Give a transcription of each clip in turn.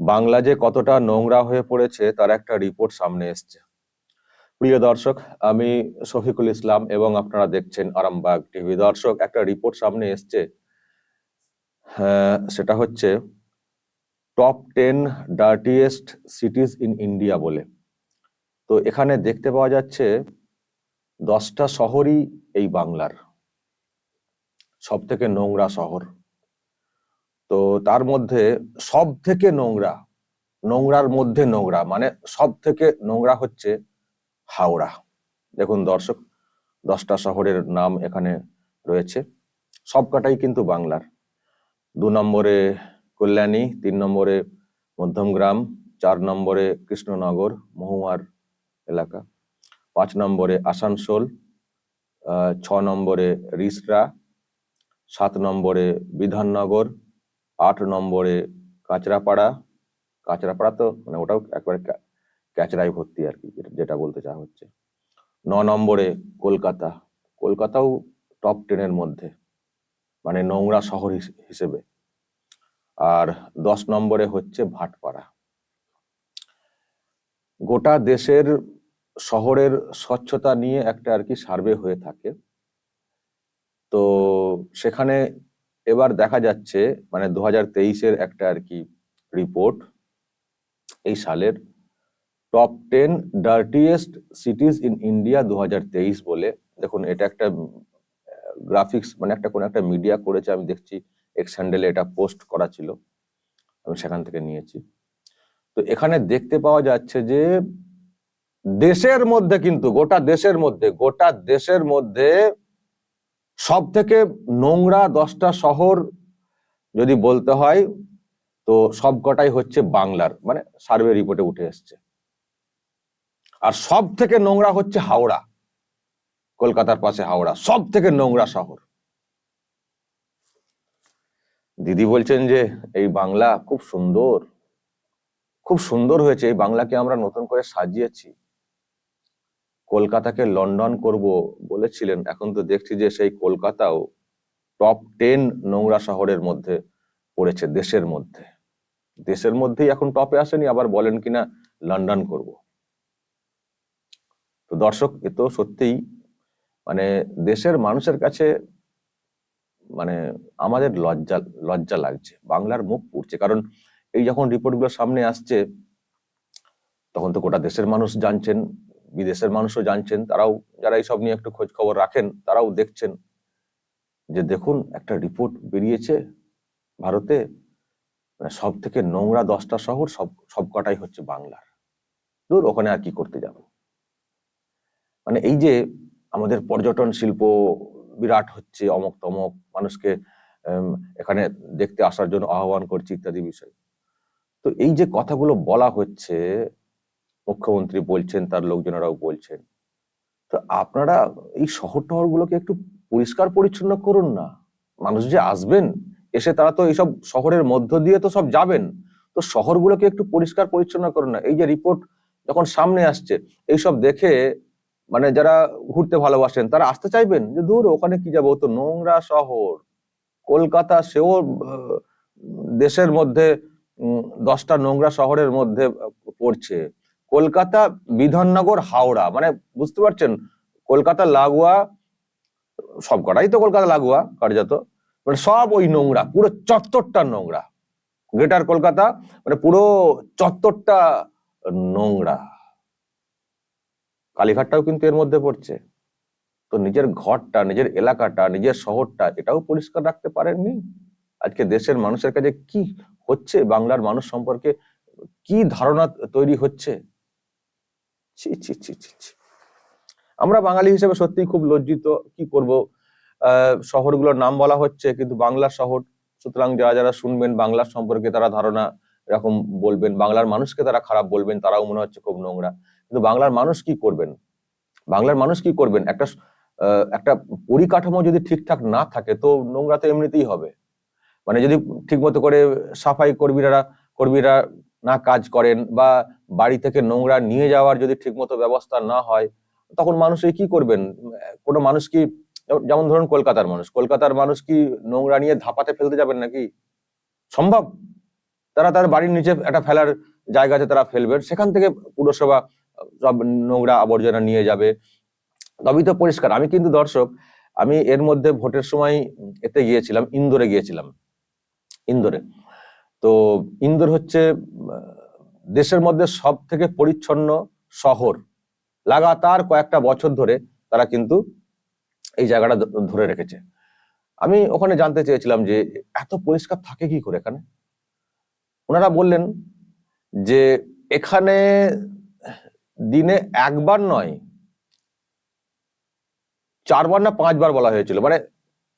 বাংলা যে কতটা নোংরা হয়ে পড়েছে তার একটা রিপোর্ট সামনে এসছে। প্রিয় দর্শক আমি শফিকুল ইসলাম এবং আপনারা দেখছেন আরামবাগ টিভি। দর্শক একটা রিপোর্ট সামনে এসছে। হ্যাঁ, সেটা হচ্ছে top ten dirtiest cities in India বলে। তো এখানে দেখতে পাওয়া যাচ্ছে দশটা শহরই এই বাংলার। সব থেকে নোংরা শহর। তো তার মধ্যে সব থেকে নোংরা, নোংরার মধ্যে নোংরা মানে সব থেকে নোংরা হচ্ছে হাওড়া। দেখুন দর্শক, দশটা শহরের নাম এখানে রয়েছে। সবকটাই কিন্তু বাংলার। দু নম্বরে কল্যাণী, তিন নম্বরে মধ্যমগ্রাম, চার নম্বরে কৃষ্ণনগর, মহুয়ার এলাকা। পাঁচ নম্বরে আসানসোল ছ নম্বরে রিসরা, সাত নম্বরে বিধাননগর আট নম্বরে কাঁচরাপাড়া। কাঁচরাপাড়া তো মানে ওটাও একবারে ক্যা- ক্যাচরাই ভর্তি আর কি, যেটা- বলতে চাওয়া হচ্ছে। ন নম্বরে কলকাতা। কলকাতাও টপ টেনের মধ্যে মানে নোংরা শহর হিস- হিসেবে। আর দশ নম্বরে হচ্ছে ভাটপাড়া। গোটা দেশের শহরের স্বচ্ছতা নিয়ে একটা আর কি সার্ভে হয়ে থাকে। তো সেখানে এবার দেখা যাচ্ছে মানে দু হাজার তেইশের একটা আর কি রিপোর্ট এই সালের top ten dirtiest cities in India দু হাজার তেইশ বলে। দেখুন, এটা একটা গ্রাফিক্স মানে একটা কোনো একটা মিডিয়া করেছে, আমি দেখছি এক্স হ্যান্ডেলে এটা পোস্ট করা ছিল, আমি সেখান থেকে নিয়েছি। তো এখানে দেখতে পাওয়া যাচ্ছে যে, দেশের মধ্যে কিন্তু, গোটা দেশের মধ্যে, গোটা দেশের মধ্যে সব থেকে নোংরা দশটা শহর যদি বলতে হয়, তো সবকটাই হচ্ছে বাংলার মানে সার্ভে রিপোর্টে উঠে এসছে। আর সব থেকে নোংরা হচ্ছে হাওড়া, কলকাতার পাশে হাওড়া সব থেকে নোংরা শহর। দিদি বলছেন যে, এই বাংলা খুব সুন্দর খুব সুন্দর হয়েছে, এই বাংলাকে আমরা নতুন করে সাজিয়েছি। কলকাতাকে লন্ডন করব বলেছিলেন, এখন তো দেখছি যে সেই কলকাতাও টপ টেন নোংরা শহরের মধ্যে পড়েছে, দেশের মধ্যে। দেশের মধ্যেই এখন টপে আসেনি, আবার বলেন কিনা লন্ডন করব। তো দর্শক, এ তো সত্যিই মানে দেশের মানুষের কাছে মানে আমাদের লজ্জা লজ্জা লাগছে, বাংলার মুখ পুড়ছে। কারণ এই যখন রিপোর্টগুলো সামনে আসছে, তখন তো গোটা দেশের মানুষ জানছেন বিদেশের মানুষও জানছেন, তারাও, যারা এইসব নিয়ে একটু খোঁজ খবর রাখেন, তারাও দেখছেন যে দেখুন, একটা রিপোর্ট বেরিয়েছে ভারতে সব থেকে নোংরা দশটা শহর সব, সবকটাই হচ্ছে বাংলার। দূর ওখানে আর কি করতে যাবেন? মানে এই যে আমাদের পর্যটন শিল্প বিরাট হচ্ছে, অমক তমক, মানুষকে এখানে দেখতে আসার জন্য আহ্বান করছে ইত্যাদি বিষয়। তো এই যে কথাগুলো বলা হচ্ছে মুখ্যমন্ত্রী বলছেন, তার লোকজনেরাও বলছেন। তো আপনারা এই শহর টহর গুলোকে একটু পরিষ্কার পরিচ্ছন্ন করুন না। মানুষ যে আসবেন, এসে তারা তো এইসব শহরের মধ্য দিয়ে তো সব যাবেন। তো শহরগুলোকে একটু পরিষ্কার পরিচ্ছন্ন করুন না। এই যে রিপোর্ট যখন সামনে আসছে, এইসব দেখে মানে যারা ঘুরতে ভালোবাসেন, তারা আসতে চাইবেন? যে দূর, ওখানে কি যাব? তো নোংরা শহর। কলকাতা সেও দেশের মধ্যে দশটা নোংরা শহরের মধ্যে পড়ছে। কলকাতা, বিধাননগর, হাওড়া মানে বুঝতে পারছেন? কলকাতা, লাগোয়া, সব কটাই তো কলকাতা, লাগোয়া, কার্যত। মানে সব ওই নোংরা, পুরো চত্বরটা নোংরা। গ্রেটার কলকাতা মানে পুরো চত্বরটা নোংরা। কালীঘাটটাও কিন্তু এর মধ্যে পড়ছে। তো নিজের ঘরটা, নিজের এলাকাটা, নিজের শহরটা, এটাও পরিষ্কার রাখতে পারেননি? আজকে দেশের মানুষের কাছে কি হচ্ছে? বাংলার মানুষ সম্পর্কে কি ধারণা তৈরি হচ্ছে? ছি ছি ছি। আমরা বাঙালি হিসেবে সত্যিই খুব লজ্জিত কি করব। শহরগুলোর নাম বলা হচ্ছে, কিন্তু বাংলার শহর, সুতরাং যারা যারা শুনবেন বাংলার সম্পর্কে তারা ধারণা এরকম বলবেন, বাংলার মানুষকে তারা খারাপ বলবেন, তারাও মনে হচ্ছে খুব নোংরা। কিন্তু বাংলার মানুষ কি করবেন? বাংলার মানুষ কি করবেন? একটা একটা পরিকাঠামো যদি ঠিকঠাক না থাকে, তো নোংরা তো এমনিতেই হবে। মানে যদি ঠিক মতো করে সাফাই কর্মীরা কর্মীরা না কাজ করেন বা বাড়ি থেকে নোংরা নিয়ে যাওয়ার যদি ঠিকমতো ব্যবস্থা না হয়, তখন মানুষ কি করবেন? কোনো মানুষ কি, যেমন ধরুন কলকাতার মানুষ কলকাতার মানুষ কি নোংরা নিয়ে ধাপাতে ফেলতে যাবেন নাকি? সম্ভব? তারা তার বাড়ির নিচে একটা ফেলার জায়গা আছে তারা ফেলবেন, সেখান থেকে পুরসভা সব নোংরা আবর্জনা নিয়ে যাবে। তবেই তো পরিষ্কার। আমি কিন্তু দর্শক, আমি এর মধ্যে ভোটের সময় এতে গিয়েছিলাম, ইন্দোরে গিয়েছিলাম। ইন্দোরে। তো ইন্দোর হচ্ছে দেশের মধ্যে সব থেকে পরিচ্ছন্ন শহর। লাগাতার কয়েকটা বছর ধরে তারা কিন্তু এই জায়গাটা ধরে রেখেছে। আমি ওখানে জানতে চেয়েছিলাম যে এত পরিষ্কার থাকে কি করে এখানে? ওনারা বললেন যে এখানে দিনে একবার নয়, চারবার না পাঁচবার বলা হয়েছিল। মানে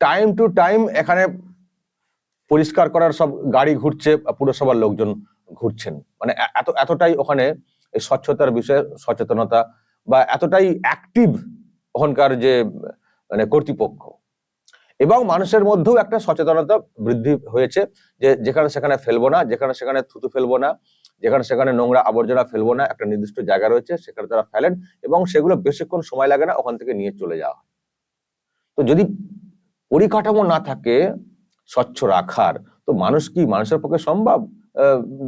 টাইম টু টাইম এখানে পরিষ্কার করার সব গাড়ি ঘুরছে, পুরসভার লোকজন ঘুরছেন। মানে এত, এতটাই ওখানে স্বচ্ছতার বিষয়ে সচেতনতা বা এতটাই অ্যাক্টিভ ওখানকার যে মানে কর্তৃপক্ষ। এবং মানুষের মধ্যেও একটা সচেতনতা বৃদ্ধি হয়েছে যে, যেখানে সেখানে ফেলব না, যেখানে সেখানে থুতু ফেলব না, যেখানে সেখানে নোংরা আবর্জনা ফেলব না, একটা নির্দিষ্ট জায়গা রয়েছে, সেখানে তারা ফেলেন এবং সেগুলো বেশিক্ষণ সময় লাগে না ওখান থেকে নিয়ে চলে যাওয়া। হয় তো যদি পরিকাঠামো না থাকে স্বচ্ছ রাখার। তো মানুষ কি মানুষের পক্ষে সম্ভব?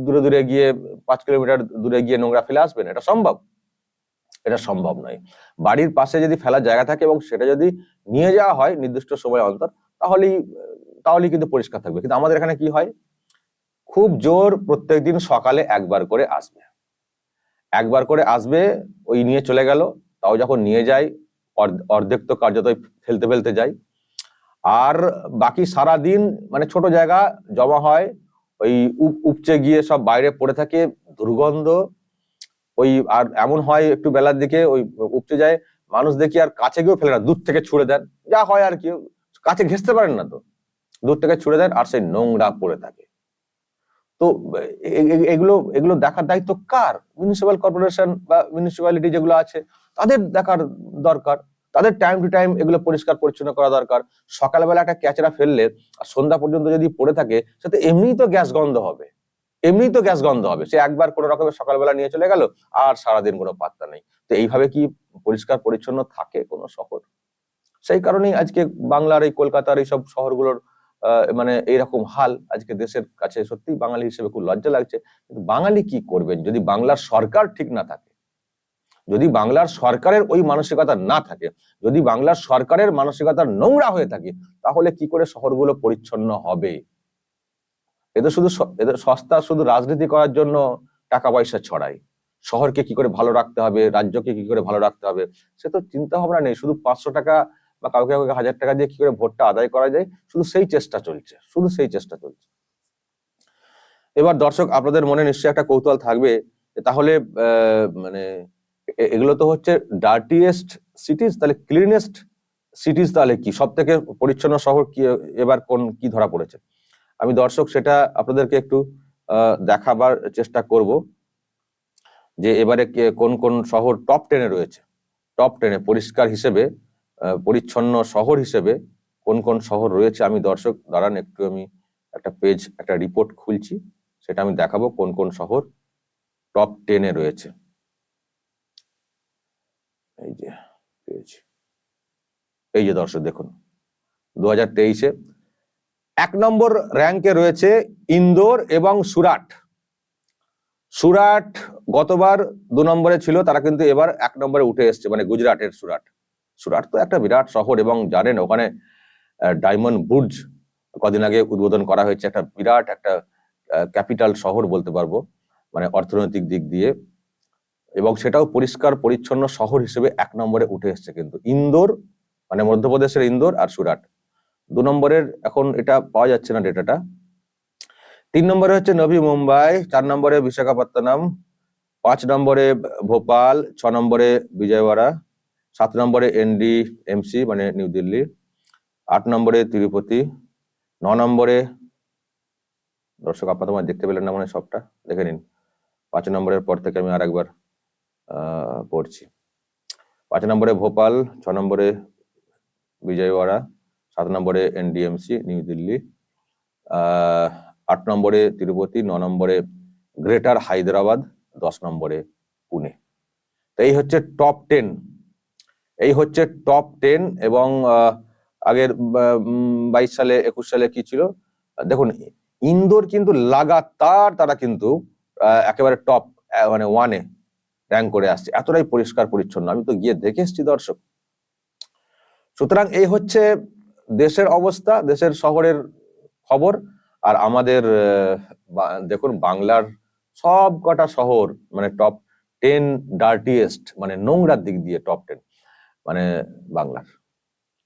দূরে দূরে গিয়ে পাঁচ কিলোমিটার দূরে গিয়ে নোংরা ফেলে আসবেন? এটা সম্ভব। এটা সম্ভব নয়। বাড়ির পাশে যদি ফেলার জায়গা থাকে এবং সেটা যদি নিয়ে যাওয়া হয় নির্দিষ্ট সময় অন্তর, তাহলেই তাহলেই কিন্তু পরিষ্কার থাকবে। কিন্তু আমাদের এখানে কি হয়? খুব জোর প্রত্যেকদিন সকালে একবার করে আসবে। একবার করে আসবে, ওই নিয়ে চলে গেল, তাও যখন নিয়ে অর্ধ- অর্ধেক তো কার্যত ফেলতে ফেলতে যায়। আর বাকি সারা দিন মানে ছোট জায়গা জমা হয়, ওই উপ- উপচে গিয়ে সব বাইরে পড়ে থাকে, দুর্গন্ধ, ওই আর এমন হয় একটু বেলার দিকে ওই উপচে যায়, মানুষ দেখি আর কাছে গিয়েও ফেলে না, দূর থেকে ছুড়ে দেন, যা হয় আর কি, কাছে ঘেসতে পারেন না তো, দূর থেকে ছুড়ে দেন আর সেই নোংরা পড়ে থাকে। তো এগুলো এগুলো দেখার দায়িত্ব কার? মিউনিসিপাল কর্পোরেশন বা মিউনিসিপ্যালিটি যেগুলো আছে, তাদের দেখার দরকার। তাদের টাইম টু টাইম এগুলো পরিষ্কার পরিচ্ছন্ন করা দরকার। সকালবেলা একটা ক্যাচরা ফেললে আর সন্ধ্যা পর্যন্ত যদি পড়ে থাকে সেটা এমনিই তো গ্যাস গন্ধ হবে। এমনিই তো গ্যাস গন্ধ হবে। সে একবার কোনো রকমের সকালবেলা নিয়ে চলে গেল, আর সারাদিন কোনো পাত্তা নেই। তো এইভাবে কি পরিষ্কার পরিচ্ছন্ন থাকে কোনো শহর? সেই কারণেই আজকে বাংলার এই কলকাতার এই সব শহরগুলোর মানে এইরকম হাল আজকে দেশের কাছে সত্যি বাঙালি হিসেবে খুব লজ্জা লাগছে। কিন্তু বাঙালি কি করবেন? যদি বাংলার সরকার ঠিক না থাকে যদি বাংলার সরকারের ওই মানসিকতা না থাকে, যদি বাংলার সরকারের মানসিকতা নোংরা হয়ে থাকে, তাহলে কি করে শহরগুলো পরিচ্ছন্ন হবে? এদের শুধু এদের সস্তা শুধু রাজনীতি করার জন্য টাকা পয়সা ছড়ায়। শহরকে কি করে ভালো রাখতে হবে, রাজ্যকে কি করে ভালো রাখতে হবে, সে তো চিন্তা ভাবনা নেই। শুধু পাঁচশো টাকা বা কাউকে কাউকে হাজার টাকা দিয়ে কি করে ভোটটা আদায় করা যায়, শুধু সেই চেষ্টা চলছে, শুধু সেই চেষ্টা চলছে। এবার দর্শক, আপনাদের মনে নিশ্চয়ই একটা কৌতূহল থাকবে তাহলে মানে এগুলো তো হচ্ছে ডার্টিয়েস্ট সিটিজ তাহলে ক্লিনেস্ট সিটিজ তাহলে কি? সব থেকে পরিচ্ছন্ন শহর কি, এবার কোন, কি ধরা পড়েছে? আমি দর্শক, সেটা আপনাদেরকে একটু দেখাবার চেষ্টা করব যে এবারে কোন কোন শহর টপ টেনে রয়েছে। টপ টেনে পরিষ্কার হিসেবে পরিচ্ছন্ন শহর হিসেবে কোন কোন শহর রয়েছে? আমি দর্শক, দাঁড়ান, একটু আমি একটা পেজ একটা রিপোর্ট খুলছি। সেটা আমি দেখাবো কোন কোন শহর টপ টেনে রয়েছে। এই যে, পেয়েছি। এই যে দর্শক, দেখুন। দু হাজার তেইশে এক নম্বর র্যাঙ্কে রয়েছে ইন্দোর এবং সুরাট। সুরাট গতবার দু নম্বরে ছিল, তারা কিন্তু এবার এক নম্বরে উঠে এসছে মানে গুজরাটের সুরাট। সুরাট তো একটা বিরাট শহর এবং জানেন, ওখানে ডায়মন্ড বুর্জ কদিন আগে উদ্বোধন করা হয়েছে, একটা বিরাট, একটা ক্যাপিটাল শহর বলতে পারব মানে অর্থনৈতিক দিক দিয়ে। এবং সেটাও পরিষ্কার, পরিচ্ছন্ন শহর হিসেবে এক নম্বরে উঠে এসছে কিন্তু। ইন্দোর মানে মধ্যপ্রদেশের ইন্দোর আর সুরাট। দু নম্বরের এখন এটা পাওয়া যাচ্ছে না ডেটাটা। তিন নম্বরে হচ্ছে নবী মুম্বাই, চার নম্বরে বিশাখাপত্তনম, পাঁচ নম্বরে ভোপাল, ছ নম্বরে বিজয়ওয়াড়া, সাত নম্বরে এনডি, এমসি মানে নিউ দিল্লি, আট নম্বরে তিরুপতি, ন নম্বরে দর্শক, আপনার দেখতে পেলেন না মানে সবটা, দেখে নিন। পাঁচ নম্বরের পর থেকে আমি আর একবার পড়ছি। পাঁচ নম্বরে ভোপাল, ছ নম্বরে বিজয়ওয়াড়া, সাত নম্বরে এনডিএমসি, নিউ দিল্লি আট নম্বরে তিরুপতি, ন নম্বরে গ্রেটার হায়দ্রাবাদ, দশ নম্বরে পুনে। তো এই হচ্ছে টপ টেন। এই হচ্ছে টপ টেন এবং আগের বাইশ সালে, একুশ সালে কি ছিল? দেখুন ইন্দোর কিন্তু লাগাতার তারা কিন্তু একেবারে টপ মানে ওয়ানে। র্যাঙ্ক করে আসছে। এতটাই পরিষ্কার পরিচ্ছন্ন। আমি তো গিয়ে দেখে এসেছি, দর্শক। সুতরাং এই হচ্ছে দেশের অবস্থা, দেশের শহরের খবর। আর আমাদের দেখুন, বাংলার সব কটা শহর মানে টপ টেন ডার্টিয়েস্ট মানে নোংরার দিক দিয়ে টপ টেন মানে বাংলার।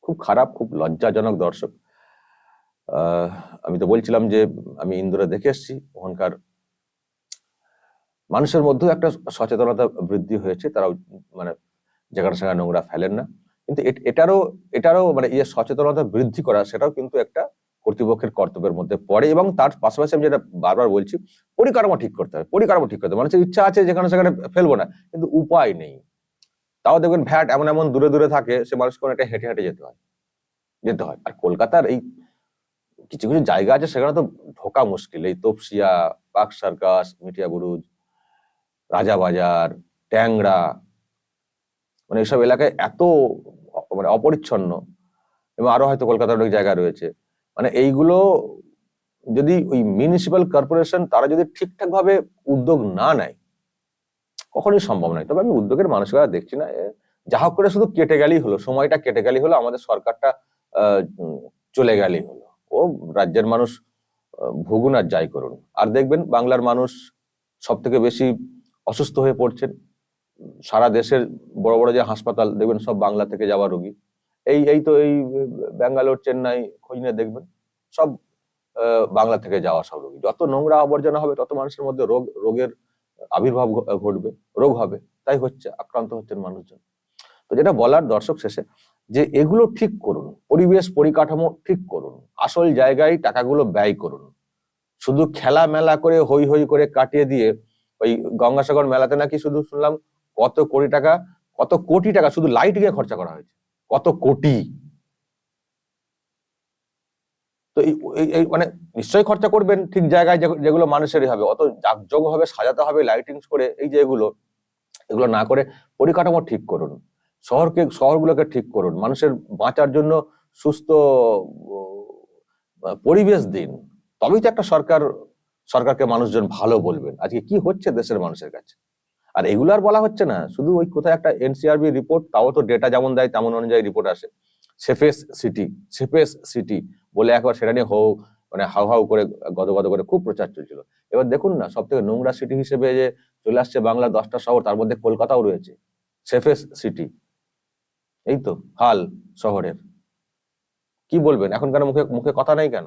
খুব খারাপ, খুব লজ্জাজনক, দর্শক। আমি তো বলছিলাম যে, আমি ইন্দোরে দেখে এসেছি। ওখানকার মানুষের মধ্যেও একটা সচেতনতা বৃদ্ধি হয়েছে, তারাও মানে যেখানে সেখানে নোংরা ফেলেন না। কিন্তু এট- এটারও এটারও মানে ইয়ে সচেতনতা বৃদ্ধি করা, সেটাও কিন্তু একটা কর্তৃপক্ষের কর্তব্যের মধ্যে পড়ে এবং তার পাশাপাশি আমি যেটা বারবার বলছি, পরিকাঠামো ঠিক করতে হবে, পরিকাঠামো ঠিক করতে হবে। মানুষের ইচ্ছা আছে যেখানে সেখানে ফেলব না, কিন্তু উপায় নেই। তাও দেখবেন ভ্যাট এমন এমন দূরে দূরে থাকে, সে মানুষকে অনেকটা হেঁটে হেঁটে যেতে হয় যেতে হয়। আর কলকাতার এই কিছু কিছু জায়গা আছে, সেখানে তো ঢোকা মুশকিল। এই Topsia park circus Metiabruz Rajabazar Tangra মানে এইসব এলাকায় এত মানে অপরিচ্ছন্ন এবং আরও হয়তো কলকাতার অনেক জায়গা রয়েছে। মানে এইগুলো যদি ওই মিউনিসিপ্যাল কর্পোরেশন তারা যদি ঠিকঠাক ভাবে উদ্যোগ না নেয়, কখনোই সম্ভব নয়। তবে আমি উদ্যোগের মানুষরা দেখছি না। যা হোক করে শুধু কেটে গেলেই হলো, সময়টা কেটে গেলেই হলো, আমাদের সরকারটা চলে গেলেই হলো। ও রাজ্যের মানুষ ভুগুন আর যাই করুন। আর দেখবেন বাংলার মানুষ সব থেকে বেশি অসুস্থ হয়ে পড়ছেন। সারা দেশের বড় বড় যে হাসপাতাল, দেখবেন সব বাংলা থেকে যাওয়া রোগী। এই এই তো এই ব্যাঙ্গালোর, চেন্নাই, খোঁজ নিয়ে দেখবেন, সব বাংলা থেকে যাওয়া সব রোগী। যত নোংরা আবর্জনা হবে, তত মানুষের মধ্যে রোগ, রোগের আবির্ভাব ঘটবে, রোগ হবে। তাই হচ্ছে, আক্রান্ত হচ্ছেন মানুষজন। তো যেটা বলার দর্শক শেষে, যে এগুলো ঠিক করুন, পরিবেশ পরিকাঠামো ঠিক করুন, আসল জায়গায় টাকাগুলো ব্যয় করুন। শুধু খেলা মেলা করে হই হই করে কাটিয়ে দিয়ে ওই গঙ্গাসাগর মেলাতে নাকি শুধু শুনলাম কত কোটি টাকা, কত কোটি টাকা শুধু লাইটিং এ খরচা করা হয়েছে, কত কোটি। তো এই মানে নিশ্চয়ই খরচা করবেন ঠিক জায়গায় যেগুলো মানুষেরই হবে, অত জাকজগ ভাবে সাজাতে হবে লাইটিংস করে, এই যে এগুলো এগুলো না করে পরিকাঠামো ঠিক করুন, শহরকে, শহরগুলোকে ঠিক করুন, মানুষের বাঁচার জন্য সুস্থ পরিবেশ দিন, তবেই তো একটা সরকার সরকারকে মানুষজন ভালো বলবেন। আজকে কি হচ্ছে দেশের মানুষের কাছে? আর এগুলো আর বলা হচ্ছে না। শুধু ওই কোথায় একটা এনসিআরবি রিপোর্ট তাও তো ডেটা যেমন দেয়, তেমন অনুযায়ী রিপোর্ট আসে। সেফেস সিটি সেফেস সিটি বলে একবার সেটা নিয়ে হও মানে হাউ হাউ করে, গদ গদ করে খুব প্রচার চলছিল। এবার দেখুন না সব থেকে নোংরা সিটি হিসেবে যে চলে আসছে বাংলার দশটা শহর, তার মধ্যে কলকাতাও রয়েছে। সেফেস সিটি এই তো, হাল শহরের। কি বলবেন? এখন কেন মুখে মুখে কথা নাই কেন?